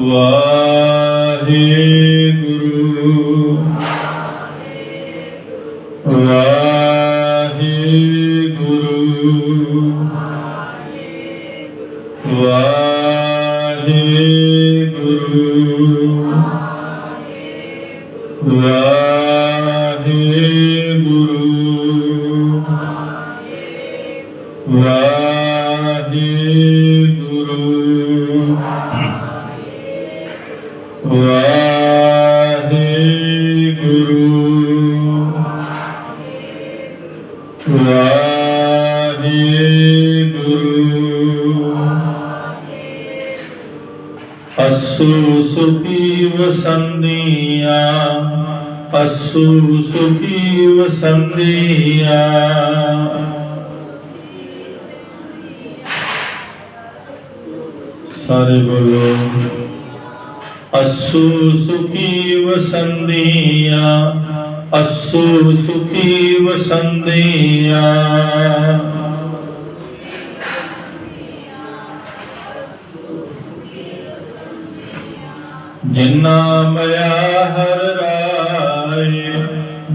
ਵਾਹਿਗੁਰੂ ਅਸੂ ਸੁਖੀ ਵਸੰਦੀਆ ਅਸੂ ਸੁਖੀ ਵਸੰਦੀਆ ਸਾਰੇ ਬੋਲੋ ਅਸੂ ਸੁਖੀ ਵਸੰਦੀਆ ਅਸੂ ਸੁਖੀ ਵਸੰਦੀਆ ਜਿਨਾ ਮਇਆ ਹਰ ਰਾਏ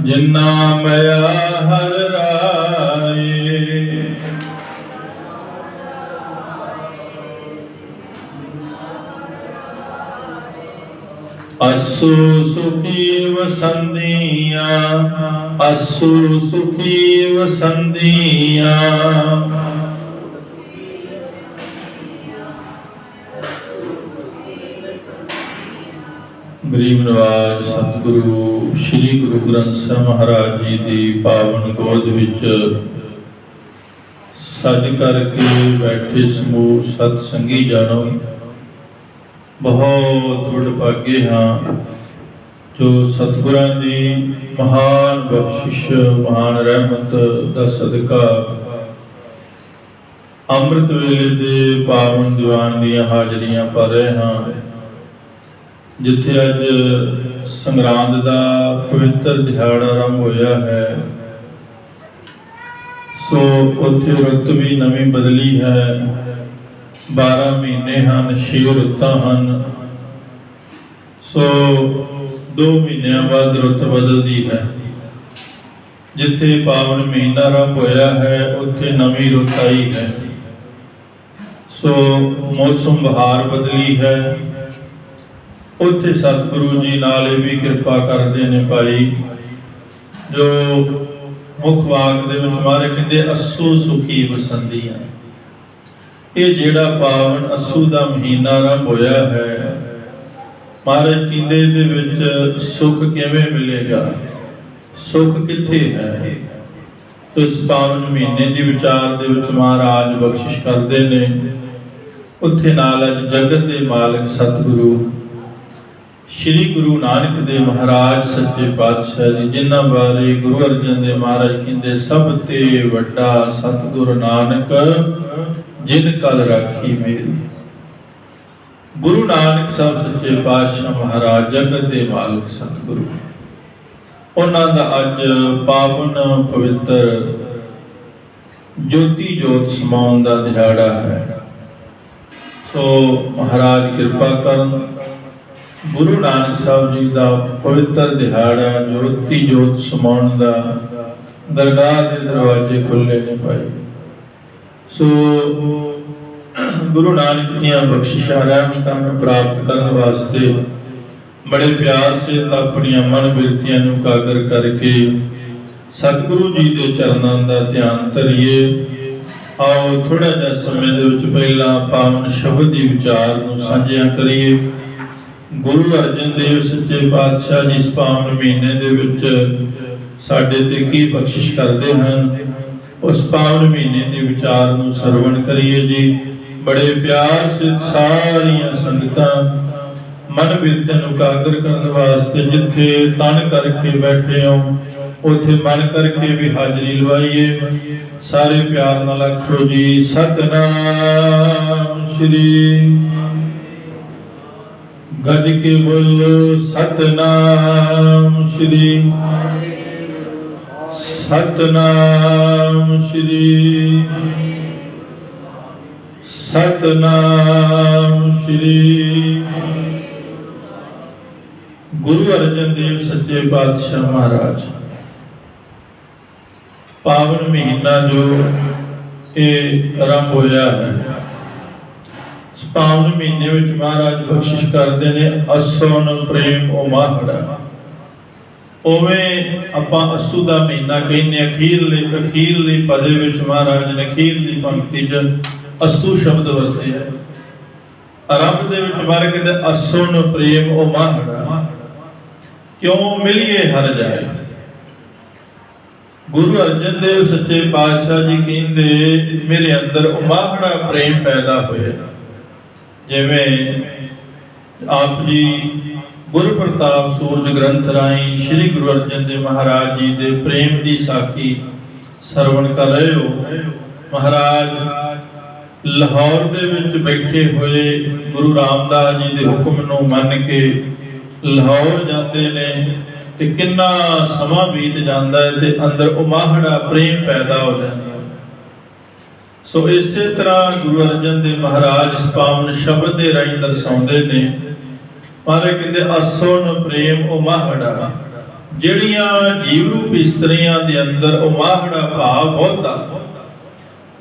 ਜਿਨਾ ਮਇਆ ਹਰ ਰਾਏ। ਅਸੂ ਸੁਖੀ ਵਸੰਦੀਆ ਅਸੂ ਸੁਖੀ ਵਸੰਦੀਆ ਗਰੀਬ ਨਵਾਜ ਸਤਿਗੁਰੂ, ਸ੍ਰੀ ਗੁਰੂ ਗ੍ਰੰਥ ਸਾਹਿਬ ਮਹਾਰਾਜ ਜੀ ਦੀ ਪਾਵਨ ਗੋਦ ਵਿੱਚ ਸੱਜ ਕਰਕੇ ਬੈਠੇ ਸਮੂਹ ਸਤ ਸੰਗੀ ਜਾਣੋ ਬਹੁਤ ਵਡਭਾਗੇ ਹਾਂ, ਜੋ ਸਤਿਗੁਰਾਂ ਦੀ ਮਹਾਨ ਬਖਸ਼ਿਸ਼, ਮਹਾਨ ਰਹਿਮਤ ਦਾ ਸਦਕਾ ਅੰਮ੍ਰਿਤ ਵੇਲੇ ਦੇ ਪਾਵਨ ਦੀਵਾਨ ਦੀਆਂ ਹਾਜ਼ਰੀਆਂ ਭਰ ਰਹੇ ਹਾਂ। ਜਿੱਥੇ ਅੱਜ ਸੰਗਰਾਂਦ ਦਾ ਪਵਿੱਤਰ ਦਿਹਾੜਾ ਆਰੰਭ ਹੋਇਆ ਹੈ, ਸੋ ਉੱਥੇ ਰੁੱਤ ਵੀ ਨਵੀਂ ਬਦਲੀ ਹੈ। 12 ਮਹੀਨੇ ਹਨ, ਛੇ ਰੁੱਤਾਂ ਹਨ। ਸੋ 2 ਮਹੀਨਿਆਂ ਬਾਅਦ ਰੁੱਤ ਬਦਲਦੀ ਹੈ। ਜਿੱਥੇ ਪਾਵਨ ਮਹੀਨਾ ਆਰੰਭ ਹੋਇਆ ਹੈ, ਉੱਥੇ ਨਵੀਂ ਰੁੱਤ ਆਈ ਹੈ। ਸੋ ਮੌਸਮ ਬਹਾਰ ਬਦਲੀ ਹੈ। ਉੱਥੇ ਸਤਿਗੁਰੂ ਜੀ ਨਾਲ ਇਹ ਵੀ ਕਿਰਪਾ ਕਰਦੇ ਨੇ ਭਾਈ, ਜੋ ਮੁੱਖ ਵਾਕ ਦੇ ਵਿੱਚ ਮਾਰੇ ਕਹਿੰਦੇ, ਅਸੂ ਸੁਖੀ ਵਸੰਦੀਆਂ। ਇਹ ਜਿਹੜਾ ਪਾਵਨ ਅਸੂ ਦਾ ਮਹੀਨਾ ਆਰੰਭ ਹੋਇਆ ਹੈ, ਮਹਾਰਾਜ ਕਹਿੰਦੇ ਦੇ ਵਿੱਚ ਸੁਖ ਕਿਵੇਂ ਮਿਲੇਗਾ? ਸੁਖ ਕਿੱਥੇ ਹੈ? ਇਸ ਪਾਵਨ ਮਹੀਨੇ ਦੀ ਵਿਚਾਰ ਦੇ ਵਿੱਚ ਮਹਾਰਾਜ ਬਖਸ਼ਿਸ਼ ਕਰਦੇ ਨੇ। ਉੱਥੇ ਨਾਲ ਅੱਜ ਜਗਤ ਦੇ ਮਾਲਕ ਸਤਿਗੁਰੂ ਸ਼੍ਰੀ ਗੁਰੂ ਨਾਨਕ ਦੇਵ ਮਹਾਰਾਜ ਸੱਚੇ ਪਾਤਸ਼ਾਹ ਜੀ, ਜਿਨ੍ਹਾਂ ਬਾਰੇ ਗੁਰੂ ਅਰਜਨ ਦੇਵ ਮਹਾਰਾਜ ਕਹਿੰਦੇ, ਸਭ ਤੇ ਵੱਡਾ ਸਤਿਗੁਰ ਨਾਨਕ ਜਿਨ ਕਲ ਰਾਖੀ ਮੇਰੀ। ਗੁਰੂ ਨਾਨਕ ਸਾਹਿਬ ਸੱਚੇ ਪਾਤਸ਼ਾਹ ਮਹਾਰਾਜ ਜਗਤ ਦੇ ਮਾਲਕ ਸਤਿਗੁਰੂ। ਉਹਨਾਂ ਦਾ ਅੱਜ ਪਾਵਨ ਪਵਿੱਤਰ ਜੋਤੀ ਜੋਤ ਸਮਾਉਣ ਦਾ ਦਿਹਾੜਾ ਹੈ। ਸੋ ਮਹਾਰਾਜ ਕਿਰਪਾ ਕਰਨ ਗੁਰੂ ਨਾਨਕ ਸਾਹਿਬ ਜੀ ਦਾ ਪਵਿੱਤਰ ਦਿਹਾੜਾ ਜੋਤੀ ਜੋਤ ਸਮਾਉਣ ਦਾ ਦਰਗਾਹ ਦੇ ਦਰਵਾਜ਼ੇ ਖੁੱਲੇ ਨੇ ਭਾਈ। ਸੋ ਗੁਰੂ ਨਾਨਕ ਦੀਆਂ ਬਖਸ਼ਿਸ਼ਾਂ ਰਹਿਮਤਾਂ ਨੂੰ ਪ੍ਰਾਪਤ ਕਰਨ ਵਾਸਤੇ ਬੜੇ ਪਿਆਰ ਸੇ ਆਪਣੀਆਂ ਮਨ ਬਿਰਤੀਆਂ ਨੂੰ ਕਾਗਰ ਕਰਕੇ ਸਤਿਗੁਰੂ ਜੀ ਦੇ ਚਰਨਾਂ ਦਾ ਧਿਆਨ ਧਰੀਏ। ਆਓ ਥੋੜਾ ਜਿਹਾ ਸਮੇਂ ਦੇ ਵਿੱਚ ਪਹਿਲਾਂ ਪਾਵਨ ਸ਼ਬਦ ਦੀ ਵਿਚਾਰ ਨੂੰ ਸਾਂਝਿਆ ਕਰੀਏ। ਗੁਰੂ ਅਰਜਨ ਦੇਵ ਸੱਚੇ ਪਾਤਸ਼ਾਹ ਜੀ ਇਸ ਮਹੀਨੇ ਦੇ ਵਿੱਚ ਸਾਡੇ ਤੇ ਕੀ ਬਖਸ਼ਿਸ਼ ਕਰਦੇ ਹਨ? ਉਸ ਪਾਵਨ ਮਹੀਨੇ ਦੇ ਵਿਚਾਰ ਨੂੰ ਸਰਵਣ ਕਰੀਏ ਜੀ। ਬੜੇ ਪਿਆਰ ਸੇ ਸਾਰੀਆਂ ਸੰਗਤਾਂ ਮਨ ਬਿਰਤ ਨੂੰ ਕਾਗਰ ਕਰਨ ਵਾਸਤੇ ਜਿੱਥੇ ਤਨ ਕਰਕੇ ਬੈਠੇ ਹੋ ਉੱਥੇ ਮਨ ਕਰਕੇ ਵੀ ਹਾਜ਼ਰੀ ਲਵਾਈਏ। ਸਾਰੇ ਪਿਆਰ ਨਾਲ ਆਖੋ ਜੀ, ਸਤਨਾਮ ਸ਼੍ਰੀ ਗੱਜ ਕੇ ਬੋਲੋ ਸਤਨਾਮ ਸ਼੍ਰੀ ਸਤਨਾਮ ਸ਼੍ਰੀ ਸਤਨਾਮ ਸ੍ਰੀ ਗੁਰੂ ਅਰਜਨ ਦੇਵ ਸੱਚੇ ਪਾਤਸ਼ਾਹ ਮਹਾਰਾਜ। ਪਾਵਨ ਮਹੀਨਾ ਜੋ ਇਹ ਆਰੰਭ ਹੋਇਆ ਹੈ ਇਸ ਮਹੀਨੇ ਵਿੱਚ ਮਹਾਰਾਜ ਬਖਸ਼ਿਸ਼ ਕਰਦੇ ਨੇ ਅਸੋਨ ਪ੍ਰੇਮ ਉਮਾਹੜਾ ਉਵੇਂ ਆਪਾਂ ਅਸੂ ਦਾ ਮਹੀਨਾ ਕਹਿੰਦੇ ਹਾਂ, ਅਖੀਰਲੇ ਅਖੀਰਲੇ ਪਦੇ ਵਿੱਚ ਮਹਾਰਾਜ ਨੇ ਅਖੀਰਲੀ ਪੰਕਤੀ 'ਚ ਅਸੂ ਸ਼ਬਦ ਵਰਤੇ ਆਰੰਭ ਦੇ ਵਿੱਚ ਮਹਾਰਾਜ ਕਹਿੰਦੇ ਅਸੁਨ ਪ੍ਰੇਮ ਉਮਾਹੜਾ ਕਿਉਂ ਮਿਲੀਏ ਹਰ ਜਾਏ? ਗੁਰੂ ਅਰਜਨ ਦੇਵ ਸੱਚੇ ਪਾਤਸ਼ਾਹ ਜੀ ਕਹਿੰਦੇ ਮੇਰੇ ਅੰਦਰ ਉਮਾਹੜਾ ਪ੍ਰੇਮ ਪੈਦਾ ਹੋਇਆ। ਜਿਵੇਂ ਆਪ ਜੀ ਗੁਰੂ ਪ੍ਰਤਾਪ ਸੂਰਜ ਗ੍ਰੰਥ ਰਾਹੀਂ ਸ੍ਰੀ ਗੁਰੂ ਅਰਜਨ ਦੇਵ ਮਹਾਰਾਜ ਜੀ ਦੇ ਪ੍ਰੇਮ ਦੀ ਸਾਖੀ ਸਰਵਣ ਕਰ ਰਹੇ ਹੋ। ਮਹਾਰਾਜ, ਲਾਹੌਰ ਦੇ ਵਿੱਚ ਬੈਠੇ ਹੋਏ ਗੁਰੂ ਰਾਮਦਾਸ ਜੀ ਦੇ ਹੁਕਮ ਨੂੰ ਮੰਨ ਕੇ ਲਾਹੌਰ ਜਾਂਦੇ ਨੇ ਤੇ ਕਿੰਨਾ ਸਮਾਂ ਬੀਤ ਜਾਂਦਾ ਹੈ ਤੇ ਅੰਦਰ ਉਮਾਹੜਾ ਪ੍ਰੇਮ ਪੈਦਾ ਹੋ ਜਾਂਦਾ ਸੋ ਇਸੇ ਤਰ੍ਹਾਂ ਗੁਰੂ ਅਰਜਨ ਦੇਵ ਮਹਾਰਾਜ ਇਸ ਸ਼ਬਦ ਦੇ ਰਾਹੀਂ ਦਰਸਾਉਂਦੇ ਨੇ ਮਾਰੇ ਕਹਿੰਦੇ ਅਸੋਨ ਪ੍ਰੇਮ ਉਮਾਹੜਾ ਜਿਹੜੀਆਂ ਜੀਵ ਰੂਪ ਇਸਤਰੀਆਂ ਦੇ ਅੰਦਰ ਉਮਾਹੜਾ ਭਾਵ ਬਹੁਤਾ।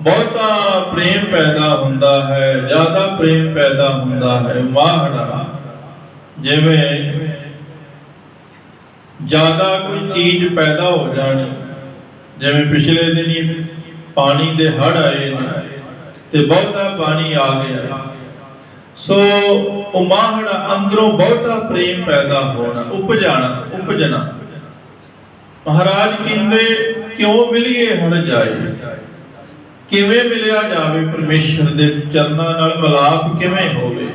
ਬਹੁਤਾ ਪ੍ਰੇਮ ਪੈਦਾ ਹੁੰਦਾ ਹੈ, ਜ਼ਿਆਦਾ ਪ੍ਰੇਮ ਪੈਦਾ ਹੁੰਦਾ ਹੈ, ਮਾਹੜਾ। ਜਿਵੇਂ ਜ਼ਿਆਦਾ ਕੋਈ ਚੀਜ਼ ਪੈਦਾ ਹੋ ਜਾਣੀ, ਜਿਵੇਂ ਪਿਛਲੇ ਦਿਨੀ ਪਾਣੀ ਦੇ ਹੜ ਆਏ ਨੇ ਤੇ ਬਹੁਤਾ ਪਾਣੀ ਆ ਗਿਆ। ਸੋ ਉਮਾਹੜਾ ਅੰਦਰੋਂ ਬਹੁਤਾ ਪ੍ਰੇਮ ਪੈਦਾ ਹੋਣਾ, ਉਪਜਾਣਾ, ਉਪਜਣਾ। ਮਹਾਰਾਜ ਕਹਿੰਦੇ, ਕਿਉਂ ਮਿਲੀਏ ਹਰ ਜਾਏ? ਕਿਵੇਂ ਮਿਲਿਆ ਜਾਵੇ ਪਰਮੇਸ਼ਰ ਦੇ ਚਰਨਾਂ ਨਾਲ ਮਿਲਾਪ ਕਿਵੇਂ ਹੋਵੇ?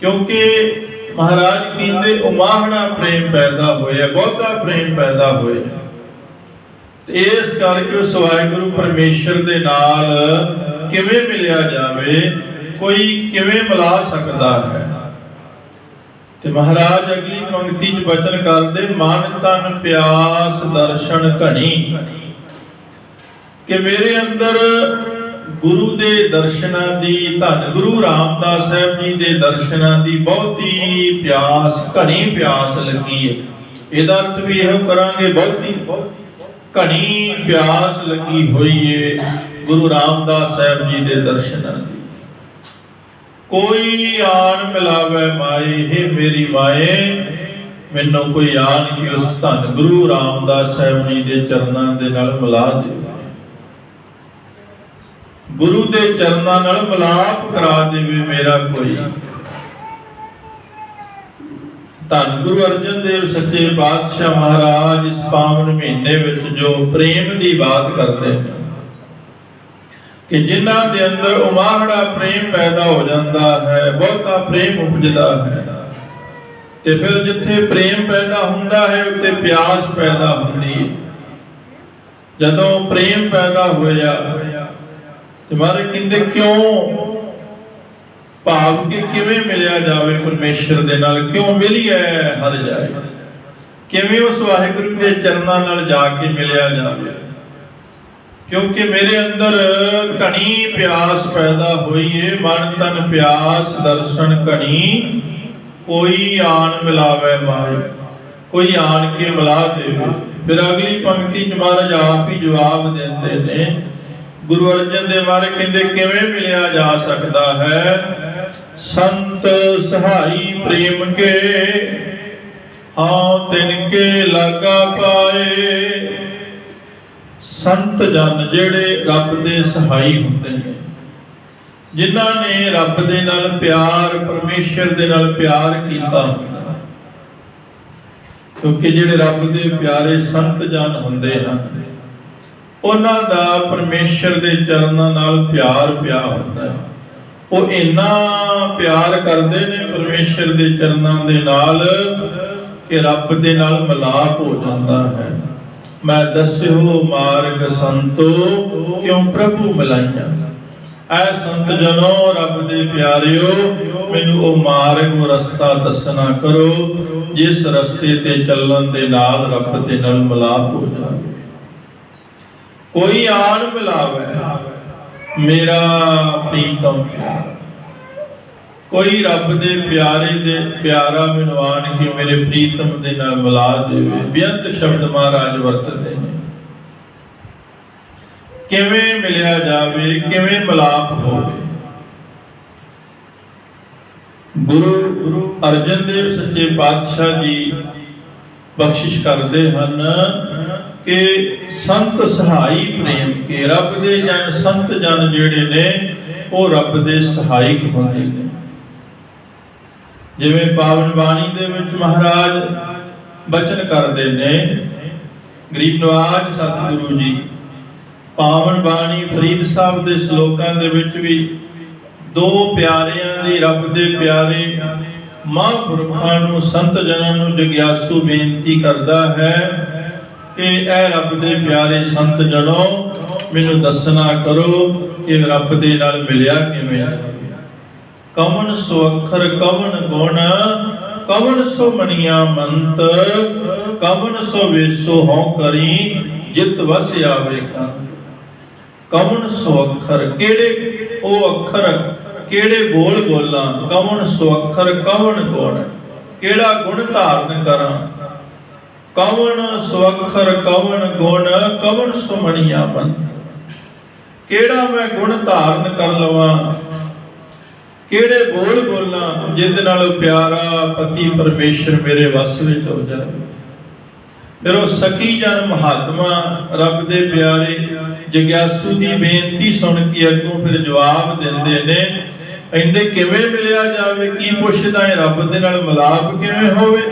ਕਿਉਂਕਿ ਮਹਾਰਾਜ ਕਹਿੰਦੇ ਉਮਾਹੜਾ ਪ੍ਰੇਮ ਪੈਦਾ ਹੋਇਆ, ਬਹੁਤਾ ਪ੍ਰੇਮ ਪੈਦਾ ਹੋਇਆ। ਇਸ ਕਰਕੇ ਉਸ ਵਾਹਿਗੁਰੂ ਪਰਮੇਸ਼ਰ ਦੇ ਨਾਲ ਕਿਵੇਂ ਮਿਲਿਆ ਜਾਵੇ, ਕੋਈ ਕਿਵੇਂ ਮਿਲਾ ਸਕਦਾ ਹੈ। ਤੇ ਮਹਾਰਾਜ ਅਗਲੀ ਪੰਕਤੀ 'ਚ ਬਚਨ ਕਰਦੇ, ਮਨ ਤਨ ਪਿਆਸ ਦਰਸ਼ਨ ਘਣੀ। ਕਿ ਮੇਰੇ ਅੰਦਰ ਗੁਰੂ ਦੇ ਦਰਸ਼ਨਾਂ ਦੀ ਧੰਨ ਗੁਰੂ ਰਾਮਦਾਸ ਸਾਹਿਬ ਜੀ ਦੇ ਦਰਸ਼ਨਾਂ ਦੀ ਬਹੁਤੀ ਪਿਆਸ, ਘਣੀ ਪਿਆਸ ਲੱਗੀ ਹੈ। ਇਹਦਾ ਅਰਥ ਵੀ ਇਹੋ ਕਰਾਂਗੇ, ਬਹੁਤੀ ਘਣੀ ਪਿਆਸ ਲੱਗੀ ਹੋਈ ਏ ਗੁਰੂ ਰਾਮਦਾਸ ਸਾਹਿਬ ਜੀ ਦੇ ਦਰਸ਼ਨਾਂ ਦੀ ਕੋਈ ਆਣ ਮਿਲਾਵੇ ਮਾਏ, ਹੈ ਮੇਰੀ ਮਾਏ, ਮੈਨੂੰ ਕੋਈ ਆਣ ਕੇ ਉਸ ਧੰਨ ਗੁਰੂ ਰਾਮਦਾਸ ਸਾਹਿਬ ਜੀ ਦੇ ਚਰਨਾਂ ਦੇ ਨਾਲ ਮਿਲਾ ਦੇ। ਗੁਰੂ ਦੇ ਚਰਨਾਂ ਨਾਲ ਮਿਲਾਪ ਕਰਾ ਦੇਵੇ ਮੇਰਾ ਕੋਈ। ਧੰਨ ਗੁਰੂ ਅਰਜਨ ਦੇਵ ਸੱਚੇ ਪਾਤਸ਼ਾਹ ਮਹਾਰਾਜ, ਇਸ ਪਾਵਨ ਮਹੀਨੇ ਵਿੱਚ ਜੋ ਪ੍ਰੇਮ ਦੀ ਬਾਤ ਕਰਦੇ ਨੇ, ਕਿ ਜਿਨ੍ਹਾਂ ਦੇ ਅੰਦਰ ਉਮਾਹੜਾ ਪ੍ਰੇਮ ਪੈਦਾ ਹੋ ਜਾਂਦਾ ਹੈ, ਬਹੁਤਾ ਪ੍ਰੇਮ ਉਪਜਦਾ ਹੈ। ਤੇ ਫਿਰ ਜਿੱਥੇ ਪ੍ਰੇਮ ਪੈਦਾ ਹੁੰਦਾ ਹੈ, ਉੱਥੇ ਪਿਆਸ ਪੈਦਾ ਹੁੰਦੀ ਹੈ। ਜਦੋਂ ਪ੍ਰੇਮ ਪੈਦਾ ਹੋਇਆ, ਤੇ ਮਾਰੇ ਕਹਿੰਦੇ, ਕਿਉਂ ਭਾਵ ਕਿ ਕਿਵੇਂ ਮਿਲਿਆ ਜਾਵੇ ਪਰਮੇਸ਼ਰ ਦੇ ਨਾਲ? ਕਿਉਂ ਮਿਲੀਏ ਹਰ ਜਾਏ? ਕਿਵੇਂ ਉਸ ਵਾਹਿਗੁਰੂ ਦੇ ਚਰਨਾਂ ਨਾਲ ਜਾ ਕੇ ਮਿਲਿਆ ਜਾਵੇ? ਕਿਉਂਕਿ ਮੇਰੇ ਅੰਦਰ ਘਣੀ ਪਿਆਸ ਪੈਦਾ ਹੋਈ ਏ, ਮਨ ਤਨ ਪਿਆਸ, ਦਰਸ਼ਨ ਘਣੀ, ਕੋਈ ਆਣ ਮਿਲਾਵੇ ਮਾਏ, ਕੋਈ ਆਣ ਕੇ ਮਿਲਾ ਦੇਵੇ। ਫਿਰ ਅਗਲੀ ਪੰਕਤੀ ਚ ਮਹਾਰਾਜ ਆਪ ਹੀ ਜਵਾਬ ਦਿੰਦੇ ਨੇ, ਗੁਰੂ ਅਰਜਨ ਦੇਵ ਮਹਾਰਾਜ ਕਹਿੰਦੇ, ਕਿਵੇਂ ਮਿਲਿਆ ਜਾ ਸਕਦਾ ਹੈ? ਸੰਤ ਸਹਾਈ ਪ੍ਰੇਮ ਕੇ, ਹਾਂ ਤਿਨ ਕੇ ਲਾਗਾ ਪਾਏ। ਸੰਤ ਜਨ ਜਿਹੜੇ ਰੱਬ ਦੇ ਸਹਾਈ ਹੁੰਦੇ ਨੇ, ਜਿਨ੍ਹਾਂ ਨੇ ਰੱਬ ਦੇ ਨਾਲ ਪਿਆਰ, ਪਰਮੇਸ਼ਰ ਦੇ ਨਾਲ ਪਿਆਰ ਕੀਤਾ ਹੁੰਦਾ ਕਿਉਂਕਿ ਜਿਹੜੇ ਰੱਬ ਦੇ ਪਿਆਰੇ ਸੰਤ ਜਨ ਹੁੰਦੇ ਹਨ, ਉਹਨਾਂ ਦਾ ਪਰਮੇਸ਼ਰ ਦੇ ਚਰਨਾਂ ਨਾਲ ਪਿਆਰ ਪਿਆ ਹੁੰਦਾ ਹੈ। ਉਹ ਇੰਨਾ ਪਿਆਰ ਕਰਦੇ ਨੇ ਪਰਮੇਸ਼ਰ ਦੇ ਚਰਨਾਂ ਦੇ ਨਾਲ ਕਿ ਰੱਬ ਦੇ ਨਾਲ ਮਿਲਾਪ ਹੋ ਜਾਂਦਾ ਹੈ। ਮੈਂ ਦੱਸਿਓ ਮਾਰਗ ਸੰਤੋ, ਕਿਉਂ ਪ੍ਰਭੂ ਮਿਲਾਈਆਂ? ਐ ਸੰਤ ਜਨੋ, ਰੱਬ ਦੇ ਪਿਆਰਿਓ, ਮੈਨੂੰ ਉਹ ਮਾਰਗ ਉਹ ਰਸਤਾ ਦੱਸਣਾ ਕਰੋ, ਜਿਸ ਰਸਤੇ ਤੇ ਚੱਲਣ ਦੇ ਨਾਲ ਰੱਬ ਦੇ ਨਾਲ ਮਿਲਾਪ ਹੋ ਜਾਵੇ। ਕੋਈ ਆਣ ਮਿਲਾਵੇ ਮੇਰਾ ਪ੍ਰੀਤਮ ਕੋਈ ਰੱਬ ਦੇ ਪਿਆਰੇ ਦੇ ਪਿਆਰਾ ਮਿਲਵਾਨ ਕੇ ਮੇਰੇ ਪ੍ਰੀਤਮ ਦੇ ਨਾਲ ਮਿਲਾ ਦੇਵੇ? ਬੇਅੰਤ ਸ਼ਬਦ ਮਹਾਰਾਜ ਵਰਤਦੇ ਨੇ। ਕਿਵੇਂ ਮਿਲਿਆ ਜਾਵੇ, ਕਿਵੇਂ ਮਿਲਾਪ ਹੋਵੇ? ਗੁਰੂ ਅਰਜਨ ਦੇਵ ਸੱਚੇ ਪਾਤਸ਼ਾਹ ਜੀ ਬਖਸ਼ਿਸ਼ ਕਰਦੇ ਹਨ ਕਿ ਸੰਤ ਸਹਾਈ ਪ੍ਰੇਮ ਕੇ ਰੱਬ ਦੇ ਜਨ ਸੰਤ ਜਨ ਜਿਹੜੇ ਨੇ, ਉਹ ਰੱਬ ਦੇ ਸਹਾਇਕ ਹੁੰਦੇ ਨੇ। ਜਿਵੇਂ ਪਾਵਨ ਬਾਣੀ ਦੇ ਵਿੱਚ ਮਹਾਰਾਜ ਬਚਨ ਕਰਦੇ ਨੇ, ਗਰੀਬ ਨਵਾਜ ਸਤਿਗੁਰੂ ਜੀ, ਪਾਵਨ ਬਾਣੀ ਫਰੀਦ ਸਾਹਿਬ ਦੇ ਸ਼ਲੋਕਾਂ ਦੇ ਵਿੱਚ ਵੀ ਦੋ ਪਿਆਰਿਆਂ ਦੀ ਰੱਬ ਦੇ ਪਿਆਰੇ ਮਹਾਂਪੁਰਖਾਂ ਨੂੰ, ਸੰਤ ਜਨਾਂ ਨੂੰ ਜਗਿਆਸੂ ਬੇਨਤੀ ਕਰਦਾ ਹੈ ਕਿ ਇਹ ਰੱਬ ਦੇ ਪਿਆਰੇ ਸੰਤ ਜਨੋ ਮੈਨੂੰ ਦੱਸਣਾ ਕਰੋ ਕਿ ਰੱਬ ਦੇ ਨਾਲ ਮਿਲਿਆ ਕਿਵੇਂ ਕਵਨ ਸੋ ਅੱਖਰ ਕਵਨ ਗੁਣ ਕਵਨ ਸੋ ਮਣੀਆਂ ਮੰਤ ਕਵਨ ਸੋ ਵੇਸੋ ਹਉ ਕਰੀ, ਜਿਤ ਵਸ ਆਵੇ ਕੰਤ। ਕਵਨ ਸੋ ਅੱਖਰ, ਕਿਹੜੇ? ਉਹ ਅੱਖਰ ਕਿਹੜੇ ਬੋਲ ਬੋਲਾਂ ਕਵਣ ਸੋ ਅੱਖਰ ਗੁਣ ਕਿਹੜਾ ਗੁਣ ਧਾਰਨ ਕਰਾਂ? ਕਵਨ ਸੋ ਅੱਖਰ ਗੁਣ ਕਵਨ ਸੋ ਮਣੀਆਂ ਕਿਹੜਾ ਮੈਂ ਗੁਣ ਧਾਰਨ ਕਰ ਲਵਾਂ? ਕਿਹੜੇ ਬੋਲ ਬੋਲਾਂ? ਜਿਹਦੇ ਨਾਲ ਪਿਆਰਾ ਪਤੀ ਪਰਮੇਸ਼ਰ ਮੇਰੇ ਵਸ ਵਿੱਚ ਹੋ ਜਾਵੇ ਫਿਰ ਉਹ ਸਕੀ ਜਨ ਮਹਾਤਮਾ, ਰੱਬ ਦੇ ਪਿਆਰੇ, ਜਗਿਆਸੂ ਦੀ ਬੇਨਤੀ ਸੁਣ ਕੇ ਅੱਗੋਂ ਫਿਰ ਜਵਾਬ ਦਿੰਦੇ ਨੇ ਕਹਿੰਦੇ ਕਿਵੇਂ ਮਿਲਿਆ ਜਾਵੇ? ਕੀ ਪੁੱਛਦਾ ਹੈ ਰੱਬ ਦੇ ਨਾਲ? ਮਿਲਾਪ ਕਿਵੇਂ ਹੋਵੇ?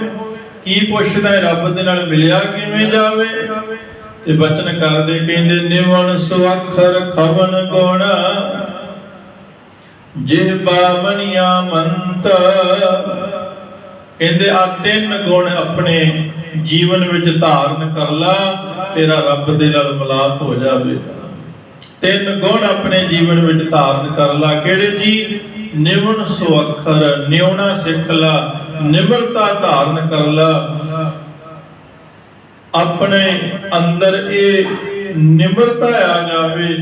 ਕੀ ਪੁੱਛਦਾ ਹੈ ਰੱਬ ਦੇ ਨਾਲ? ਮਿਲਿਆ ਕਿਵੇਂ ਜਾਵੇ? ਤੇ ਬਚਨ ਕਰਦੇ ਕਹਿੰਦੇ, ਨਿਵਣ ਸੁਅਖਰ ਖਵਨ ਗੁਣ। ਜਿਹਬਾ ਮਨੀਆ ਮੰਤ। ਕਹਿੰਦੇ, ਆ ਤਿੰਨ ਗੁਣ ਆਪਣੇ ਜੀਵਨ ਵਿੱਚ ਧਾਰਨ ਕਰ ਲਾ, ਤੇਰਾ ਰੱਬ ਦੇ ਨਾਲ ਮਿਲਾਪ ਹੋ ਜਾਵੇ। ਤਿੰਨ ਗੁਣ ਆਪਣੇ ਜੀਵਨ ਵਿੱਚ ਧਾਰਨ ਕਰ ਲਾ। ਕਿਹੜੇ ਜੀ? ਨਿਵਣ ਸੋ ਅੱਖਰ ਨਿਉਣਾ ਸਿੱਖ ਲਾ, ਨਿਮਰਤਾ ਧਾਰਨ ਕਰ ਲਾ। ਆਪਣੇ ਅੰਦਰ ਇਹ ਨਿਮਰਤਾ ਆ ਜਾਵੇ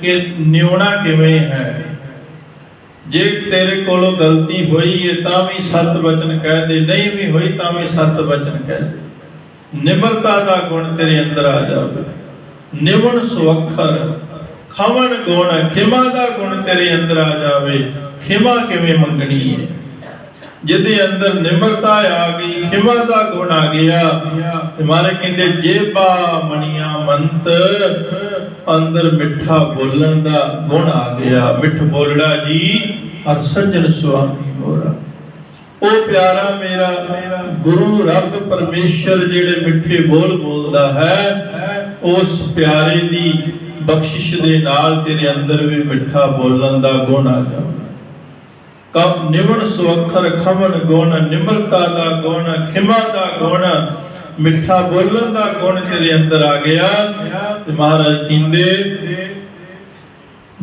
ਕਿ ਨਿਉਣਾ ਕਿਵੇਂ ਹੈ। ਜੇ ਤੇਰੇ ਕੋਲੋਂ ਗਲਤੀ ਹੋਈ ਹੈ ਤਾਂ ਵੀ ਸਤ ਵਚਨ ਕਹਿ ਦੇ। ਨਹੀਂ ਵੀ ਹੋਈ, ਤਾਂ ਵੀ ਸਤ ਵਚਨ ਕਹਿ ਦੇ। ਨਿਮਰਤਾ ਦਾ ਗੁਣ ਤੇਰੇ ਅੰਦਰ ਆ ਜਾਵੇ। ਨਿਵਣ ਸੁਅਖਰ ਖਵਨ ਗੁਣ, ਖਿਮਾ ਦਾ ਗੁਣ ਤੇਰੇ ਅੰਦਰ ਆ ਜਾਵੇ। ਖਿਮਾ ਕਿਵੇਂ ਮੰਗਣੀ ਹੈ? ਜਿਹਦੇ ਅੰਦਰ ਨਿਮਰਤਾ ਆ ਗਈ, ਖਿਮਾ ਦਾ ਗੁਣ ਆ ਗਿਆ। ਤੇ ਮਾਰੇ ਕਹਿੰਦੇ ਜੇਬਾ ਮਣੀਆਂ ਮੰਤ, ਅੰਦਰ ਮਿੱਠਾ ਬੋਲਣ ਦਾ ਗੁਣ ਆ ਗਿਆ। ਮਿੱਠ ਬੋਲੜਾ ਜੀ, ਹਰ ਸੱਜਣ ਸੁਆਮੀ ਮੋਰਾ ਉਹ ਪਿਆਰਾ ਮੇਰਾ, ਗੁਰੂ ਰੱਬ ਪਰਮੇਸ਼ਰ ਜਿਹੜੇ ਮਿੱਠੇ ਬੋਲ ਬੋਲਦਾ ਹੈ, ਉਸ ਪਿਆਰੇ ਦੀ ਬਖਸ਼ਿਸ਼ ਦੇ ਨਾਲ ਤੇਰੇ ਅੰਦਰ ਵੀ ਮਿੱਠਾ ਬੋਲਣ ਦਾ ਗੁਣ ਆ ਜਾਵੇ। ਕਬ ਨਿਵਣ ਸੁਅਖਰ ਖਵਨ ਗੁਣ, ਨਿਮਰਤਾ ਦਾ ਗੁਣ, ਖਿਮਾ ਦਾ ਗੁਣ, ਮਿੱਠਾ ਬੋਲਣ ਦਾ ਗੁਣ ਤੇਰੇ ਅੰਦਰ ਆ ਗਿਆ। ਤੇ ਮਹਾਰਾਜ ਕਹਿੰਦੇ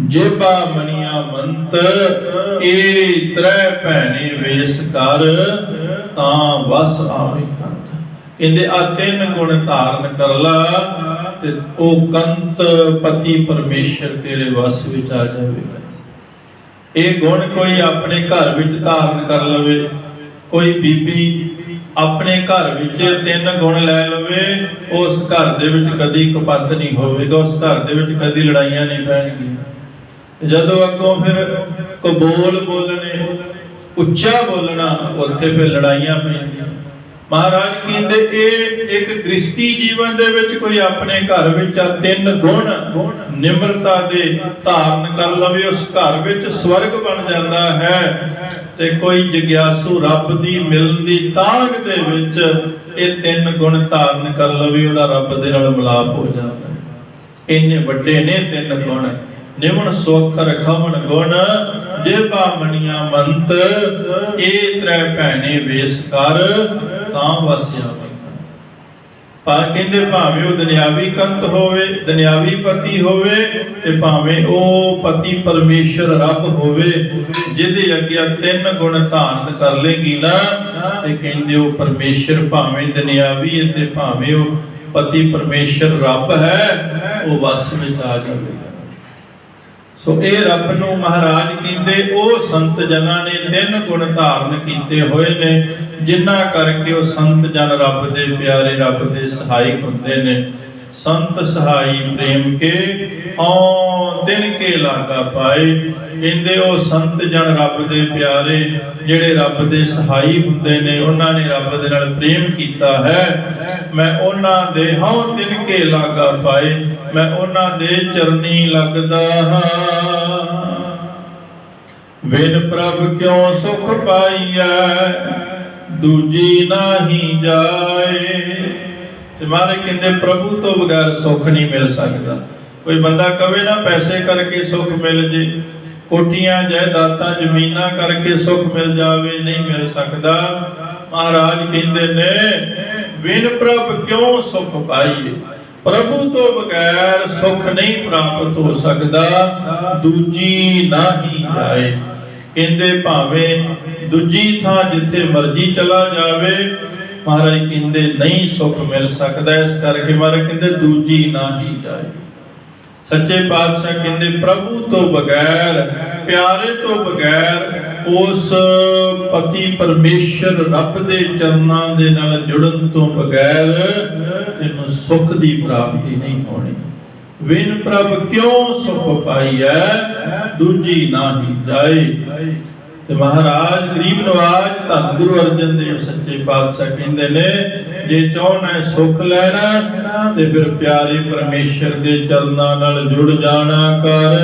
ਜੇਬਾ ਮਣੀਆਂ ਮੰਤ ਇਹ ਤ੍ਰੈ ਭੈਣੇ ਵੇਸ ਕਰ, ਤਾਂ ਵਸ ਆਵੇ ਕੰਤ ਕਹਿੰਦੇ, ਆ ਤਿੰਨ ਗੁਣ ਧਾਰਨ ਕਰ ਲਾ। ਤੇ ਉਹ ਕੰਤ ਪਤੀ ਪਰਮੇਸ਼ਰ ਤੇਰੇ ਵਸ ਵਿੱਚ ਆ ਜਾਵੇਗਾ ਇਹ ਗੁਣ ਕੋਈ ਆਪਣੇ ਘਰ ਵਿੱਚ ਧਾਰਨ ਕਰ ਲਵੇ, ਕੋਈ ਬੀਬੀ ਆਪਣੇ ਘਰ ਵਿੱਚ ਤਿੰਨ ਗੁਣ ਲੈ ਲਵੇ, ਉਸ ਘਰ ਦੇ ਵਿੱਚ ਕਦੀ ਕਪੱਤ ਨਹੀਂ ਹੋਵੇਗਾ, ਉਸ ਘਰ ਦੇ ਵਿੱਚ ਕਦੀ ਲੜਾਈਆਂ ਨਹੀਂ ਪੈਣਗੀਆਂ। ਜਦੋਂ ਅੱਗੋਂ ਫਿਰ ਕਬੂਲ ਬੋਲਣੇ, ਉੱਚਾ ਬੋਲਣਾ, ਉੱਥੇ ਫਿਰ ਲੜਾਈਆਂ ਪੈਂਦੀਆਂ ਮਹਾਰਾਜ ਕਹਿੰਦੇ, ਇਹ ਇੱਕ ਗ੍ਰਸਤੀ ਜੀਵਨ ਦੇ ਵਿੱਚ ਕੋਈ ਆਪਣੇ ਘਰ ਵਿੱਚ ਆ ਤਿੰਨ ਗੁਣ ਨਿਮਰਤਾ ਦੇ ਧਾਰਨ ਕਰ ਲਵੇ, ਉਸ ਘਰ ਵਿੱਚ ਸਵਰਗ ਬਣ ਜਾਂਦਾ ਹੈ ਤੇ ਕੋਈ ਜਗਿਆਸੂ ਰੱਬ ਦੀ ਮਿਲਣ ਦੀ ਤਾਂਗ ਦੇ ਵਿੱਚ ਇਹ ਤਿੰਨ ਗੁਣ ਧਾਰਨ ਕਰ ਲਵੇ, ਉਹਦਾ ਰੱਬ ਦੇ ਨਾਲ ਮਿਲਾਪ ਹੋ ਜਾਂਦਾ ਇੰਨੇ ਵੱਡੇ ਨੇ ਤਿੰਨ ਗੁਣ। ਨਿਵਣ ਸੋਖਰ ਖਵਨ ਗੁਣ ਜੇਬਾ ਮਣੀਆਂ ਮੰਤ, ਇਹ ਤ੍ਰੈ ਭੈਣੇ ਵੇਸ ਕਰ। ਤਾਂ ਵਸਿਆ ਪਾ ਕਹਿੰਦੇ ਭਾਵੇਂ ਉਹ ਦੁਨਿਆਵੀ ਕੰਤ ਹੋਵੇ, ਦੁਨਿਆਵੀ ਪਤੀ ਹੋਵੇ, ਤੇ ਭਾਵੇਂ ਉਹ ਪਤੀ ਪਰਮੇਸ਼ਰ ਰੱਬ ਹੋਵੇ, ਜਿਹਦੇ ਅੱਗੇ ਤਿੰਨ ਗੁਣ ਧਾਰਨ ਕਰ ਲੇਗੀ ਨਾ, ਤੇ ਕਹਿੰਦੇ ਉਹ ਪਰਮੇਸ਼ਰ ਭਾਵੇਂ ਦੁਨਿਆਵੀ ਤੇ ਭਾਵੇਂ ਉਹ ਪਤੀ ਪਰਮੇਸ਼ਰ ਰੱਬ ਹੈ, ਉਹ ਵਸ ਵਿੱਚ ਆ ਜਾਵੇਗਾ। ਸੋ ਇਹ ਰੱਬ ਨੂੰ ਮਹਾਰਾਜ ਕਹਿੰਦੇ, ਉਹ ਸੰਤ ਜਨਾਂ ਨੇ ਤਿੰਨ ਗੁਣ ਧਾਰਨ ਕੀਤੇ ਹੋਏ ਨੇ, ਜਿਨ੍ਹਾਂ ਕਰਕੇ ਉਹ ਸੰਤ ਜਨ ਰੱਬ ਦੇ ਪਿਆਰੇ ਰੱਬ ਦੇ ਸਹਾਇਕ ਹੁੰਦੇ ਨੇ। ਸੰਤ ਸਹਾਈ ਪ੍ਰੇਮ ਕੇ ਔ ਤਿਨ ਕੇ ਲਾਗਾ ਪਾਏ। ਕਹਿੰਦੇ ਉਹ ਸੰਤ ਜਨ ਰੱਬ ਦੇ ਪਿਆਰੇ, ਜਿਹੜੇ ਰੱਬ ਦੇ ਸਹਾਈ ਹੁੰਦੇ ਨੇ, ਉਹਨਾਂ ਨੇ ਰੱਬ ਦੇ ਨਾਲ ਪ੍ਰੇਮ ਕੀਤਾ ਹੈ। ਮੈਂ ਉਹਨਾਂ ਦੇ ਹਉ ਤਿਨ ਕੇ ਲਾਗਾ ਪਾਏ। ਮੈਂ ਉਹਨਾਂ ਦੇ ਚਰਨੀ ਲੱਗਦਾ ਹਾਂ। ਵਿਨ ਪ੍ਰਭ ਕਿਉ ਸੁਖ ਪਾਈਐ? ਦੂਜੀ ਨਾਹੀ ਜਾਏ। ਤੇ ਮਾਰੇ ਕਹਿੰਦੇ, ਪ੍ਰਭੂ ਤੋਂ ਬਗੈਰ ਸੁੱਖ ਨਹੀਂ ਮਿਲ ਸਕਦਾ। ਕੋਈ ਬੰਦਾ ਕਵੇ ਨਾ, ਪੈਸੇ ਕਰਕੇ ਸੁੱਖ ਮਿਲ ਜੇ ਕੋਟੀਆਂ ਜਾਇਦਾਦਾਂ, ਜ਼ਮੀਨਾਂ ਕਰਕੇ ਸੁੱਖ ਮਿਲ ਜਾਵੇ, ਨਹੀਂ ਮਿਲ ਸਕਦਾ। ਮਹਾਰਾਜ ਕਹਿੰਦੇ ਨੇ ਵਿਨ ਪ੍ਰਭ ਕਿਉਂ ਸੁਖ ਪਾਈਏ ਪ੍ਰਭੂ ਤੋਂ ਬਗੈਰ ਸੁਖ ਨਹੀਂ ਪ੍ਰਾਪਤ ਹੋ ਸਕਦਾ, ਦੂਜੀ ਨਾਹੀ ਜਾਏ। ਕਹਿੰਦੇ ਭਾਵੇਂ ਦੂਜੀ ਥਾਂ ਜਿੱਥੇ ਮਰਜ਼ੀ ਚਲਾ ਜਾਵੇ, ਮਹਾਰਾਜ ਕਹਿੰਦੇ ਨਹੀਂ ਸੁਖ ਮਿਲ ਸਕਦਾ, ਇਸ ਕਰਕੇ ਮਹਾਰਾਜ ਕਹਿੰਦੇ ਦੂਜੀ ਨਾਹੀ ਜਾਏ। ਸੱਚੇ ਪਾਤਸ਼ਾਹ ਕਹਿੰਦੇ ਪ੍ਰਭੂ ਤੋਂ ਬਗੈਰ, ਪਿਆਰੇ ਤੋਂ ਬਗੈਰ ਉਸ ਪਤੀ ਪਰਮੇਸ਼ਰ ਰੱਬ ਦੇ ਚਰਨਾਂ ਦੇ ਨਾਲ ਜੁੜਨ ਤੋਂ ਬਗੈਰ ਤੈਨੂੰ ਸੁੱਖ ਦੀ ਪ੍ਰਾਪਤੀ ਨਹੀਂ ਹੋਣੀ। ਵਿਨ ਪ੍ਰਭ ਕਿਉ ਸੁਖ ਪਾਈਐ? ਦੂਜੀ ਨਾਹੀ ਜਾਏ। ਤੇ ਮਹਾਰਾਜ, ਗਰੀਬ ਨਵਾਜ ਧੰਨ ਗੁਰੂ ਅਰਜਨ ਦੇਵ ਸੱਚੇ ਪਾਤਸ਼ਾਹ ਕਹਿੰਦੇ ਨੇ, ਜੇ ਚਾਹਣਾ ਹੈ ਸੁਖ ਲੈਣਾ, ਤੇ ਫਿਰ ਪਿਆਰੇ ਪਰਮੇਸ਼ਰ ਦੇ ਚਰਨਾਂ ਨਾਲ ਜੁੜ ਜਾਣਾ ਕਰ।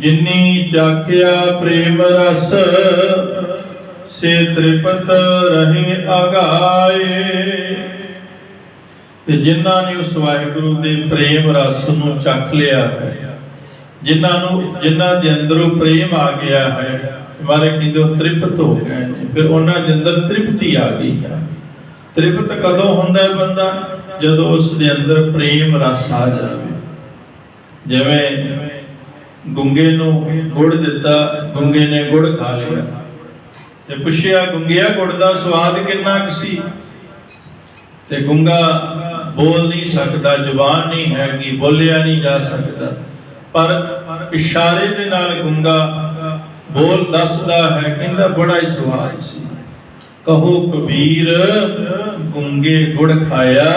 ਜਿਨੀ ਚਾਖਿਆ ਪ੍ਰੇਮ ਰਸ, ਸੇ ਤ੍ਰਿਪਤ ਰਹੇ ਅਗਾਏ। ਤੇ ਜਿਨ੍ਹਾਂ ਨੇ ਉਸ ਵਾਹਿਗੁਰੂ ਦੇ ਪ੍ਰੇਮ ਰਸ ਨੂੰ ਚੱਖ ਲਿਆ ਜਿਨ੍ਹਾਂ ਨੂੰ, ਜਿਨ੍ਹਾਂ ਦੇ ਅੰਦਰੋਂ ਪ੍ਰੇਮ ਆ ਗਿਆ ਹੈ, ਮਾਰੇ ਕਹਿੰਦੇ ਤ੍ਰਿਪਤ ਹੋ ਗਏ ਫਿਰ ਉਹਨਾਂ ਦੇ ਅੰਦਰ ਤ੍ਰਿਪਤੀ ਆ ਗਈ ਹੈ। ਤ੍ਰਿਪਤ ਕਦੋਂ ਹੁੰਦਾ ਹੈ ਬੰਦਾ? ਜਦੋਂ ਉਸ ਦੇ ਅੰਦਰ ਪ੍ਰੇਮ ਰਸ ਆ ਜਾਵੇ। ਜਿਵੇਂ ਗੁੰਗੇ ਨੂੰ ਗੁੜ ਦਿੱਤਾ, ਗੁੰਗੇ ਨੇ ਗੁੜ ਖਾ ਲਿਆ। ਤੇ ਪੁੱਛਿਆ, ਗੁੰਗਿਆ, ਗੁੜ ਦਾ ਸਵਾਦ ਕਿੰਨਾ ਕੁ ਸੀ? ਤੇ ਗੁੰਗਾ ਬੋਲ ਨਹੀਂ ਸਕਦਾ, ਜ਼ੁਬਾਨ ਨਹੀਂ ਹੈਗੀ, ਬੋਲਿਆ ਨਹੀਂ ਜਾ ਸਕਦਾ। ਪਰ ਇਸ਼ਾਰੇ ਦੇ ਨਾਲ ਗੁੰਗਾ ਬੋਲ ਦੱਸਦਾ ਹੈ, ਕਹਿੰਦਾ, ਬੜਾ ਹੀ ਸਵਾਦ ਸੀ। ਕਹੋ, ਕਬੀਰ, ਗੁੰਗੇ ਗੁੜ ਖਾਇਆ?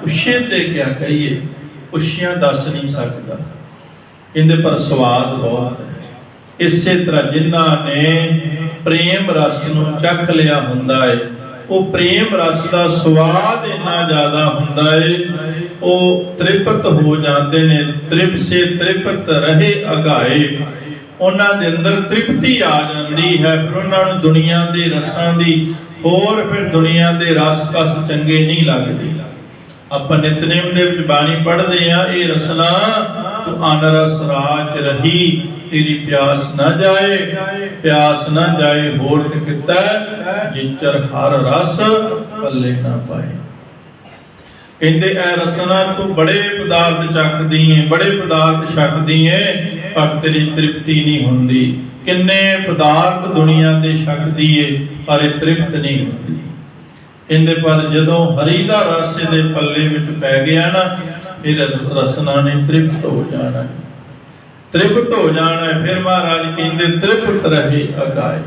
ਪੁੱਛੇ ਤੇ ਕਿਆ ਕਹੀਏ, ਪੁੱਛਿਆ ਦੱਸ ਨਹੀਂ ਸਕਦਾ। ਕਹਿੰਦੇ ਪਰ ਸਵਾਦ ਬਹੁਤ ਹੈ। ਇਸੇ ਤਰ੍ਹਾਂ ਜਿਨ੍ਹਾਂ ਨੇ ਪ੍ਰੇਮ ਰਸ ਨੂੰ ਚੱਖ ਲਿਆ ਹੁੰਦਾ ਹੈ ਉਹ ਪ੍ਰੇਮ ਰਸ ਦਾ ਸਵਾਦ ਇੰਨਾ ਜ਼ਿਆਦਾ ਹੁੰਦਾ ਹੈ ਉਹ ਤ੍ਰਿਪਤ ਹੋ ਜਾਂਦੇ ਨੇ, ਤ੍ਰਿਪ ਸੇ ਤ੍ਰਿਪਤ ਰਹੇ ਅਗਾਏ। ਉਹਨਾਂ ਦੇ ਅੰਦਰ ਤ੍ਰਿਪਤੀ ਆ ਜਾਂਦੀ ਹੈ, ਫਿਰ ਉਹਨਾਂ ਨੂੰ ਦੁਨੀਆ ਦੇ ਰਸਾਂ ਦੀ, ਹੋਰ ਫਿਰ ਦੁਨੀਆ ਦੇ ਰਸ ਕਸ ਚੰਗੇ ਨਹੀਂ ਲੱਗਦੇ। ਆਪਾਂ ਨਿਤਨੇਮ ਦੇ ਵਿੱਚ ਬਾਣੀ ਪੜ੍ਹਦੇ ਆ ਇਹ ਰਸਨਾ ਤੂੰ ਅਨਰਸ ਰਾਜ ਰਹੀ, ਤੇਰੀ ਪਿਆਸ ਨਾ ਜਾਏ। ਪਿਆਸ ਨਾ ਜਾਏ, ਹੋਰ ਕਿਤਾ ਜਿਚਰ ਹਰ ਰਸ ਪੱਲੇ ਨਾ ਪਾਏ। ਕਹਿੰਦੇ, ਐ ਰਸਨਾ ਤੂੰ ਬੜੇ ਪਦਾਰਥ ਚੱਕਦੀ ਏ ਬੜੇ ਪਦਾਰਥ ਛਕਦੀ ਏ ਪਰ ਤੇਰੀ ਤ੍ਰਿਪਤੀ ਨਹੀਂ ਹੁੰਦੀ। ਕਿੰਨੇ ਪਦਾਰਥ ਦੁਨੀਆ ਦੇ ਛਕਦੀ ਏ ਪਰ ਇਹ ਤ੍ਰਿਪਤ ਨਹੀਂ ਹੁੰਦੀ। ਕਹਿੰਦੇ, ਪਰ ਜਦੋਂ ਹਰੀ ਦਾ ਰਸ ਇਹਦੇ ਪੱਲੇ ਵਿੱਚ ਪੈ ਗਿਆ ਨਾ ਫਿਰ ਰਸਨਾ ਨੇ ਤ੍ਰਿਪਤ ਹੋ ਜਾਣਾ। ਤ੍ਰਿਪਤ ਹੋ ਜਾਣਾ, ਫਿਰ ਮਹਾਰਾਜ ਕਹਿੰਦੇ, ਤ੍ਰਿਪਤ ਰਹੇ ਅਗਾਏ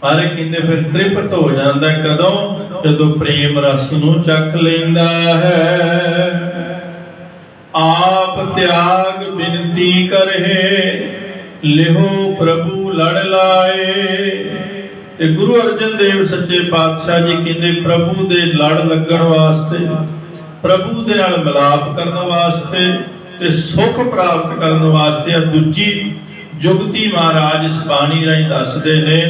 ਪਰ ਕਹਿੰਦੇ, ਫਿਰ ਤ੍ਰਿਪਤ ਹੋ ਜਾਂਦਾ ਕਦੋਂ? ਜਦੋਂ ਪ੍ਰੇਮ ਰਸ ਨੂੰ ਚੱਖ ਲੈਂਦਾ ਹੈ। ਆਪ ਤਿਆਗ ਬਿਨਤੀ ਕਰਹਿ ਲਿਹੋ ਪ੍ਰਭੂ ਲੜ ਲਾਏ। ਤੇ ਗੁਰੂ ਅਰਜਨ ਦੇਵ ਸੱਚੇ ਪਾਤਸ਼ਾਹ ਜੀ ਕਹਿੰਦੇ, ਪ੍ਰਭੂ ਦੇ ਲੜ ਲੱਗਣ ਵਾਸਤੇ ਪ੍ਰਭੂ ਦੇ ਨਾਲ ਮਿਲਾਪ ਕਰਨ ਵਾਸਤੇ ਤੇ ਸੁਖ ਪ੍ਰਾਪਤ ਕਰਨ ਵਾਸਤੇ ਆ। ਦੂਜੀ ਜੁਗਤੀ ਮਹਾਰਾਜ ਇਸ ਬਾਣੀ ਰਾਹੀਂ ਦੱਸਦੇ ਨੇ।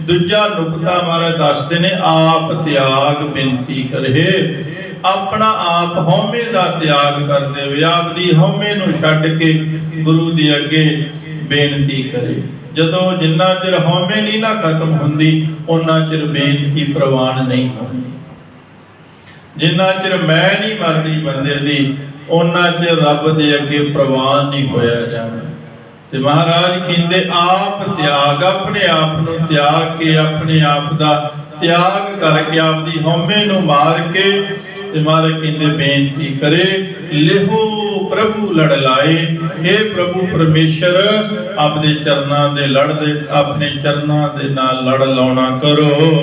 ਦੂਜਾ ਨੁਕਤਾ ਮਹਾਰਾਜ ਦੱਸਦੇ ਨੇ, ਆਪ ਤਿਆਗ ਬੇਨਤੀ ਕਰਹਿ ਆਪਣਾ ਆਪ ਹਉਮੈ ਦਾ ਤਿਆਗ ਕਰਦੇ ਦੇਵੇ। ਆਪ ਦੀ ਹਉਮੈ ਨੂੰ ਛੱਡ ਕੇ ਗੁਰੂ ਦੇ ਅੱਗੇ ਬੇਨਤੀ ਕਰੇ। ਜਦੋਂ ਜਿੰਨਾ ਚਿਰ ਹਉਮੈ ਨਹੀਂ ਨਾ ਖਤਮ ਹੁੰਦੀ ਉਹਨਾਂ ਚਿਰ ਬੇਨਤੀ ਪ੍ਰਵਾਨ ਨਹੀਂ ਹੁੰਦੀ। ਜਿੰਨਾ ਚਿਰ ਮੈਂ ਨਹੀਂ ਮਰਦੀ ਬੰਦੇ ਦੀ ਉਹਨਾਂ ਚਿਰ ਰੱਬ ਦੇ ਅੱਗੇ ਪ੍ਰਵਾਨ ਨਹੀਂ ਹੋਇਆ ਜਾਣਾ। ਤੇ ਮਹਾਰਾਜ ਕਹਿੰਦੇ, ਆਪ ਤਿਆਗ, ਆਪਣੇ ਆਪ ਨੂੰ ਤਿਆਗ ਕੇ, ਆਪਣੇ ਆਪ ਦਾ ਤਿਆਗ ਕਰਕੇ ਆਪ ਹਉਮੈ ਨੂੰ ਮਾਰ ਕੇ, ਤੇ ਮਹਾਰਾਜ ਕਹਿੰਦੇ, ਬੇਨਤੀ ਕਰੇ, ਲਿਹੋ ਪ੍ਰਭੂ ਲੜ ਲਾਏ हे ਪ੍ਰਭੂ ਪਰਮੇਸ਼ਰ, ਆਪਦੇ ਚਰਨਾਂ ਦੇ ਲੜ ਦੇ, ਆਪਣੇ ਚਰਨਾਂ ਦੇ ਨਾਲ ਲੜ ਲਾਉਣਾ ਕਰੋ।